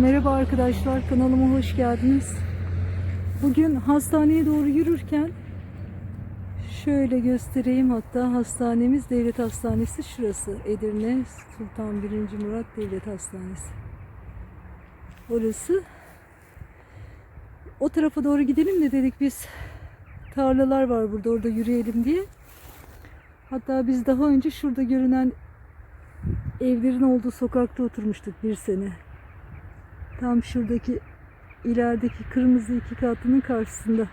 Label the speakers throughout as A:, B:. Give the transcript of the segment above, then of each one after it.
A: Merhaba arkadaşlar, kanalıma hoş geldiniz. Bugün hastaneye doğru yürürken şöyle göstereyim hatta hastanemiz devlet hastanesi şurası. Edirne Sultan 1. Murat Devlet Hastanesi. Orası. O tarafa doğru gidelim de dedik biz. Tarlalar var burada orada yürüyelim diye. Hatta biz daha önce şurada görünen evlerin olduğu sokakta oturmuştuk bir sene. Tam şuradaki ilerideki kırmızı iki katlının karşısında.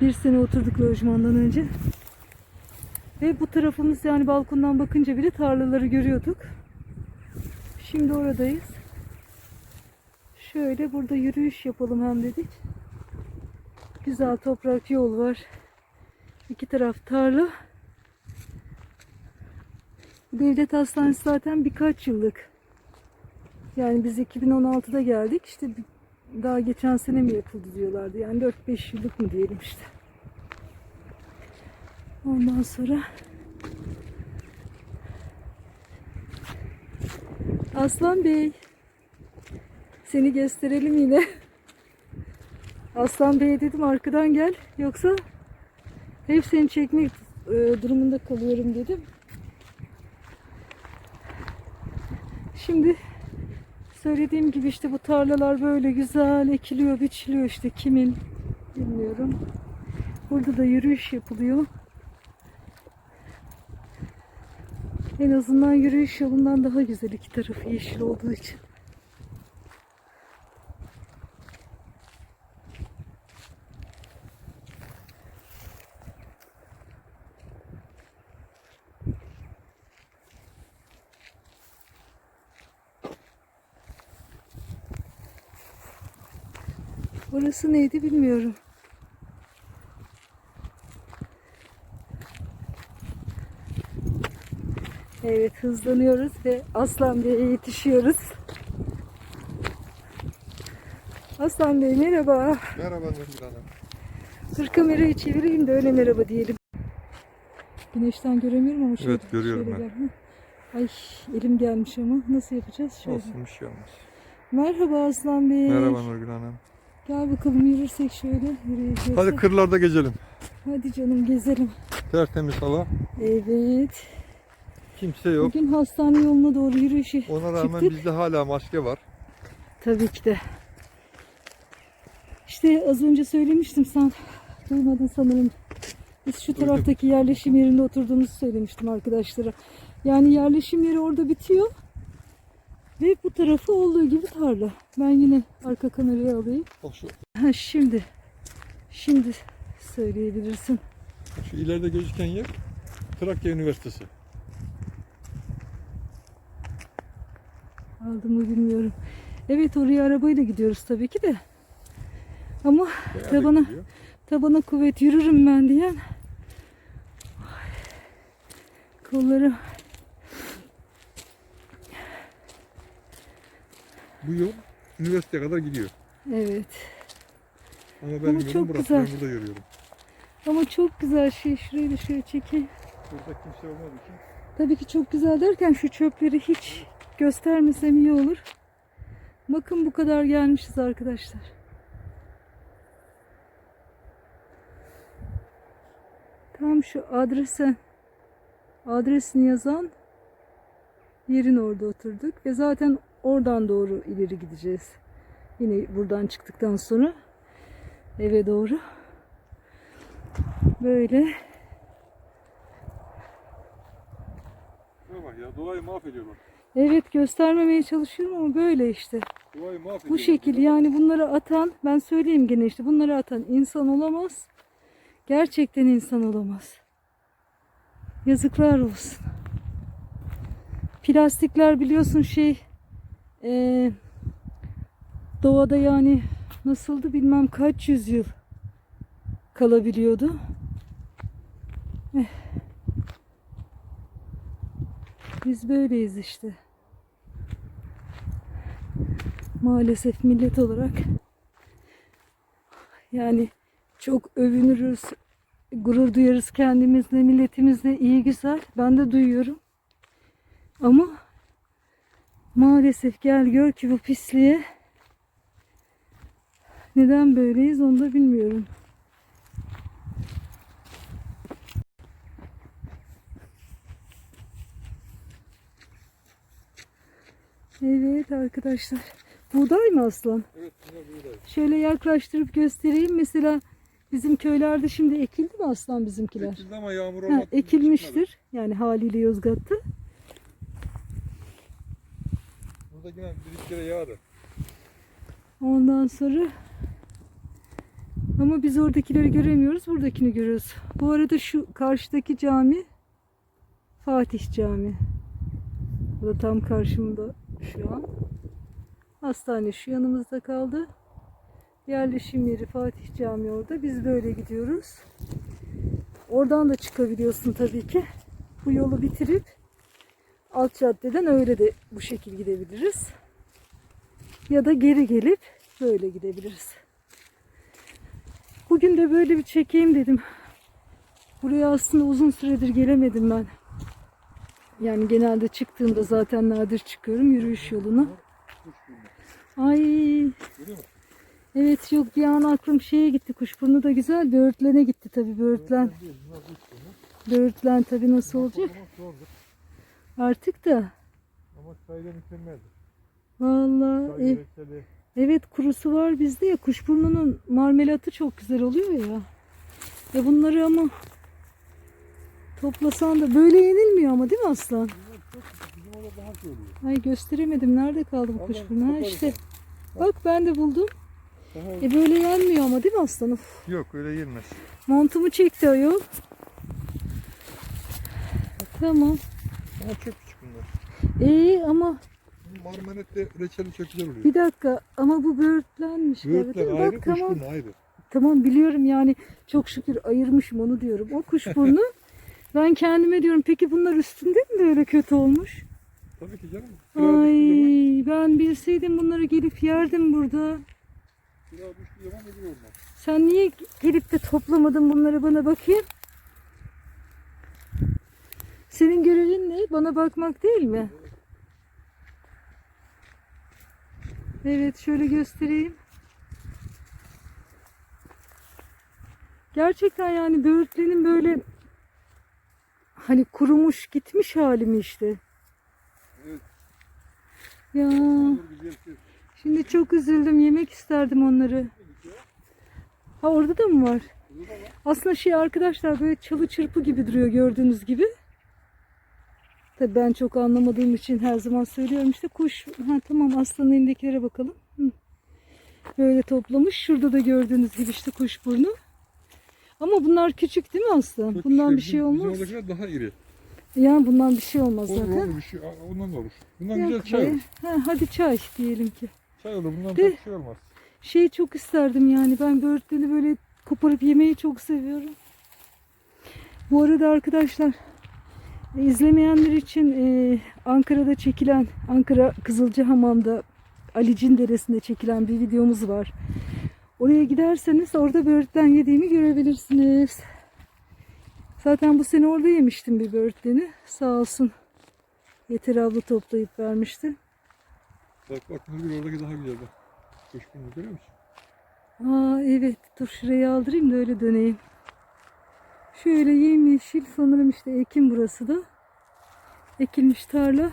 A: Bir sene oturduk lojmandan önce. Ve bu tarafımız yani balkondan bakınca bile tarlaları görüyorduk. Şimdi oradayız. Şöyle burada yürüyüş yapalım hem dedik. Güzel toprak yol var. İki taraf tarla. Devlet hastanesi zaten birkaç yıllık. Yani biz 2016'da geldik. İşte daha geçen sene mi yapıldı diyorlardı. Yani 4-5 yıllık mı diyelim işte. Ondan sonra Aslan Bey seni gösterelim yine. Aslan Bey dedim arkadan gel. Yoksa hep seni çekmek e, durumunda kalıyorum dedim. Şimdi söylediğim gibi işte bu tarlalar böyle güzel ekiliyor, biçiliyor işte kimin bilmiyorum. Burada da yürüyüş yapılıyor. En azından yürüyüş yolundan daha güzel iki tarafı yeşil olduğu için. Burası neydi bilmiyorum. Evet hızlanıyoruz ve Aslan Bey'e yetişiyoruz. Aslan Bey merhaba.
B: Merhaba Nurgül Hanım.
A: Dur kamerayı çevireyim de öyle merhaba diyelim. Güneşten göremiyorum ama şöyle,
B: Evet, görüyorum
A: şöyle
B: ben.
A: gel. Ay elim gelmiş ama nasıl yapacağız? Şöyle.
B: Olsun bir şey olmaz.
A: Merhaba Aslan Bey.
B: Merhaba Nurgül Hanım.
A: Gel bakalım yürürsek şöyle. Yürüyeceğiz.
B: Hadi kırlarda gezelim.
A: Hadi canım gezelim.
B: Tertemiz hava.
A: Evet.
B: Kimse yok.
A: Bugün hastane yoluna doğru yürüyüşe
B: Ona rağmen
A: çıktık.
B: bizde hala maske var.
A: Tabii ki de. İşte az önce söylemiştim sen duymadın sanırım. Biz şu taraftaki yerleşim yerinde oturduğumuzu söylemiştim arkadaşlara. Yani yerleşim yeri orada bitiyor. Ve bu tarafı olduğu gibi tarla. Ben yine arka kamerayı alayım.
B: Bak şu,
A: Ha, şimdi. Şimdi söyleyebilirsin.
B: şu ileride gözüken yer Trakya Üniversitesi.
A: Aldım mı bilmiyorum. Evet oraya arabayla gidiyoruz tabii ki de. Ama
B: Bayağı
A: Tabana-
B: gidiyor.
A: tabana kuvvet yürürüm ben diyen. Kollarım.
B: Bu yol üniversiteye kadar gidiyor.
A: Evet.
B: Ama
A: Ama
B: benim yolum
A: çok
B: burası.
A: güzel.
B: Ben burada yürüyorum.
A: Ama çok güzel şey. Şurayı da şöyle çekeyim.
B: Burada kimse olmadığı için.
A: Tabii ki çok güzel derken şu çöpleri hiç göstermesem iyi olur. Bakın bu kadar gelmişiz arkadaşlar. Tam şu adrese adresini yazan yerin orada oturduk ve zaten oradan doğru ileri gideceğiz. Yine buradan çıktıktan sonra eve doğru. Böyle
B: ya doğayı mahvediyorlar.
A: Evet göstermemeye çalışıyorum ama böyle işte.
B: Doğayı.
A: Bu şekil yani bunları atan ben söyleyeyim gene işte bunları atan insan olamaz. Gerçekten insan olamaz. Yazıklar olsun. Plastikler biliyorsun şey eee, doğada yani nasıldı bilmem kaç yüzyıl kalabiliyordu. Eh. Biz böyleyiz işte. Maalesef millet olarak yani çok övünürüz, gurur duyarız kendimizle, milletimizle iyi güzel. Ben de duyuyorum. Ama Maalesef gel gör ki bu pisliğe neden böyleyiz onu da bilmiyorum. Evet arkadaşlar. Buğday mı aslan?
B: Evet buğday.
A: Şöyle yaklaştırıp göstereyim. Mesela bizim köylerde şimdi ekildi mi aslan bizimkiler?
B: Ekildi ama yağmur
A: Ha,
B: olmadı. çıkmadı.
A: ekilmiştir. Yani haliyle Yozgat'ta.
B: Burada yine bir iki kere yağdı.
A: Ondan sonra ama biz oradakileri göremiyoruz. Buradakini görüyoruz. Bu arada şu karşıdaki cami Fatih Cami. Bu da tam karşımda şu an. Hastane şu yanımızda kaldı. Yerleşim yeri Fatih Cami orada. Biz böyle gidiyoruz. Oradan da çıkabiliyorsun tabii ki. Bu yolu bitirip alt caddeden öyle de bu şekil gidebiliriz. Ya da geri gelip böyle gidebiliriz. Bugün de böyle bir çekeyim dedim. Buraya aslında uzun süredir gelemedim ben. Yani genelde çıktığımda zaten nadir çıkıyorum yürüyüş yoluna. Ay evet yok bir an aklım şeye gitti. Kuşburnu da güzel. Böğürtlene gitti tabii böğürtlen. Böğürtlen tabii nasıl olacak. Artık da.
B: Ama çayda mükemmeldir.
A: Vallahi
B: Çay
A: e,
B: reçeli.
A: evet kurusu var bizde ya. Kuşburnunun marmelatı çok güzel oluyor ya. Ya bunları ama toplasan da böyle yenilmiyor ama değil mi aslan? Ay gösteremedim. Nerede kaldı bu kuşburnu? Ha işte. Bak ben de buldum.
B: Daha...
A: E böyle yenmiyor ama değil mi aslan? Of,
B: Yok öyle yenmez.
A: montumu çekti ayol. Tamam.
B: Ama çok küçük bunlar.
A: İyi ama
B: Marmelat'te reçeli çok güzel oluyor.
A: bir dakika ama bu böğürtlenmiş. galiba,
B: Böğürtler
A: mi?
B: ayrı,
A: Bak
B: kuş
A: tamam.
B: ayrı.
A: Tamam biliyorum yani çok şükür ayırmışım onu diyorum. O kuşburnu. ben kendime diyorum peki bunlar üstünde mi böyle kötü olmuş?
B: Tabii ki canım.
A: Ay
B: Kira düştüğü zaman,
A: ben bilseydim bunları gelip yerdim burada.
B: kira düştüğü zaman olmaz.
A: Sen niye gelip de toplamadın bunları bana bakayım? Senin görevin ne? Bana bakmak değil mi? Evet şöyle göstereyim. Gerçekten yani böğürtlenin böyle hani kurumuş gitmiş hali mi işte?
B: Evet.
A: Ya şimdi çok üzüldüm. Yemek isterdim onları. Ha orada da mı var. Aslında şey arkadaşlar böyle çalı çırpı gibi duruyor gördüğünüz gibi. Tabii ben çok anlamadığım için her zaman söylüyorum işte kuş. Ha tamam aslanın elindekilere bakalım. Hı. Böyle toplamış. Şurada da gördüğünüz gibi işte kuşburnu. Ama bunlar küçük değil mi aslan?
B: Çok
A: bundan bir
B: küçük.
A: şey olmaz.
B: Bizim daha iri.
A: Yani bundan bir şey olmaz
B: Olur
A: zaten.
B: olur bir şey. Ondan da olur. Bundan
A: Yok
B: güzel çay olur.
A: Ha, hadi çay diyelim ki.
B: Çay olur. Bundan
A: De-
B: çok şey olmaz.
A: Şeyi çok isterdim yani. Ben böğürtleni böyle koparıp yemeyi çok seviyorum. Bu arada arkadaşlar izlemeyenler için e, Ankara'da çekilen Ankara Kızılcahamam'da Alicin Deresi'nde çekilen bir videomuz var. Oraya giderseniz orada böğürtlen yediğimi görebilirsiniz. Zaten bu sene orada yemiştim bir böğürtleni. Sağ olsun. Yeter abla toplayıp vermişti.
B: Bak bak Nurgül oradaki daha güzel bak. Görüyor musun?
A: Aa evet dur şurayı aldırayım da öyle döneyim. Şöyle yemyeşil sanırım işte ekim burası da. Ekilmiş tarla.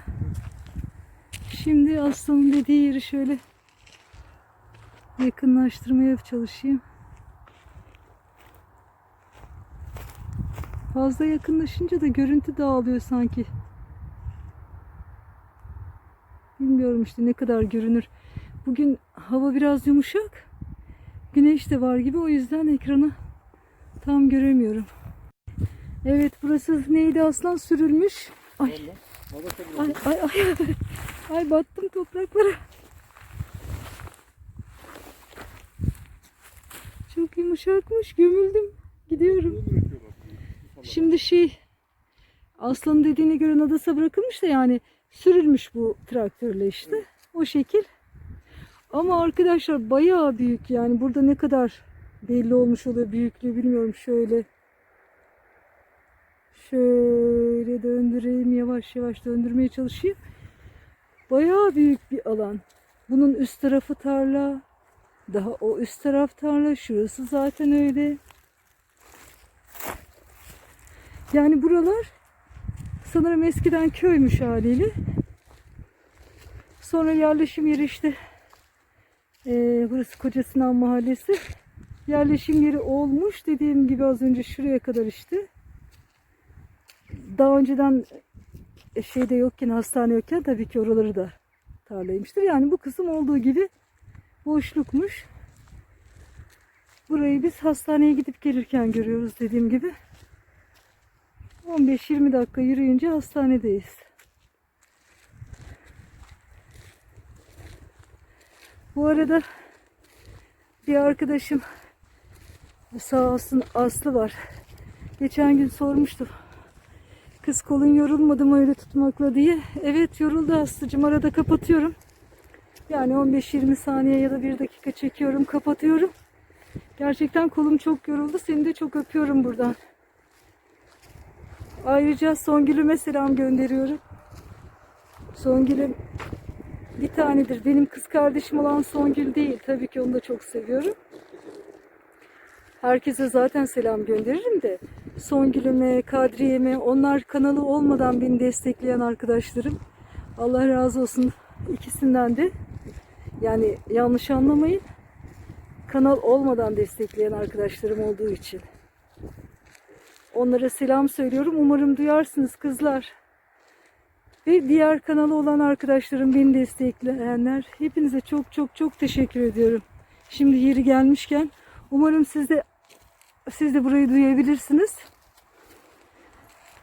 A: Şimdi aslanın dediği yeri şöyle yakınlaştırmaya çalışayım. Fazla yakınlaşınca da görüntü dağılıyor sanki. Bilmiyorum işte ne kadar görünür. Bugün hava biraz yumuşak. Güneş de var gibi o yüzden ekranı tam göremiyorum. Evet burası neydi aslan sürülmüş. Ay ay ay ay. Ay battım topraklara. Çok yumuşakmış gömüldüm. Gidiyorum. Şimdi şey aslanın dediğine göre Nadas'a bırakılmış da yani sürülmüş bu traktörle işte. O şekil. Ama arkadaşlar bayağı büyük yani burada ne kadar belli olmuş oluyor büyüklüğü bilmiyorum şöyle. Şöyle döndüreyim yavaş yavaş döndürmeye çalışayım. Bayağı büyük bir alan. Bunun üst tarafı tarla. Daha o üst taraf tarla. Şurası zaten öyle. Yani buralar sanırım eskiden köymüş haliyle. Sonra yerleşim yeri işte eee, burası Koca Sinan Mahallesi. Yerleşim yeri olmuş. Dediğim gibi az önce şuraya kadar işte. Daha önceden şeyde yokken, hastane yokken tabii ki oraları da tarlaymıştır. Yani bu kısım olduğu gibi boşlukmuş. Burayı biz hastaneye gidip gelirken görüyoruz dediğim gibi. 15-20 dakika yürüyünce hastanedeyiz. Bu arada bir arkadaşım sağ olsun Aslı var. Geçen gün sormuştum. Kız kolun yorulmadı mı öyle tutmakla diye. Evet yoruldu Aslı'cım arada kapatıyorum. Yani 15-20 saniye ya da 1 dakika çekiyorum kapatıyorum. Gerçekten kolum çok yoruldu. Seni de çok öpüyorum buradan. Ayrıca Songül'üme selam gönderiyorum. Songül'üm bir tanedir. Benim kız kardeşim olan Songül değil. Tabii ki onu da çok seviyorum. Herkese zaten selam gönderirim de. Songül'üme, Kadriye'me, onlar kanalı olmadan beni destekleyen arkadaşlarım. Allah razı olsun ikisinden de. Yani yanlış anlamayın. Kanal olmadan destekleyen arkadaşlarım olduğu için. Onlara selam söylüyorum. Umarım duyarsınız kızlar. Ve diğer kanalı olan arkadaşlarım beni destekleyenler hepinize çok çok çok teşekkür ediyorum. Şimdi yeri gelmişken umarım siz de siz de burayı duyabilirsiniz.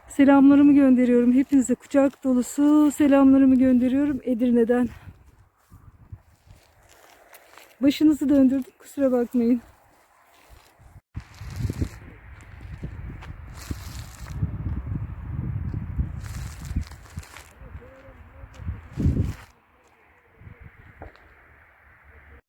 A: Selamlarımı gönderiyorum. Hepinize kucak dolusu selamlarımı gönderiyorum Edirne'den. Başınızı döndürdüm kusura bakmayın.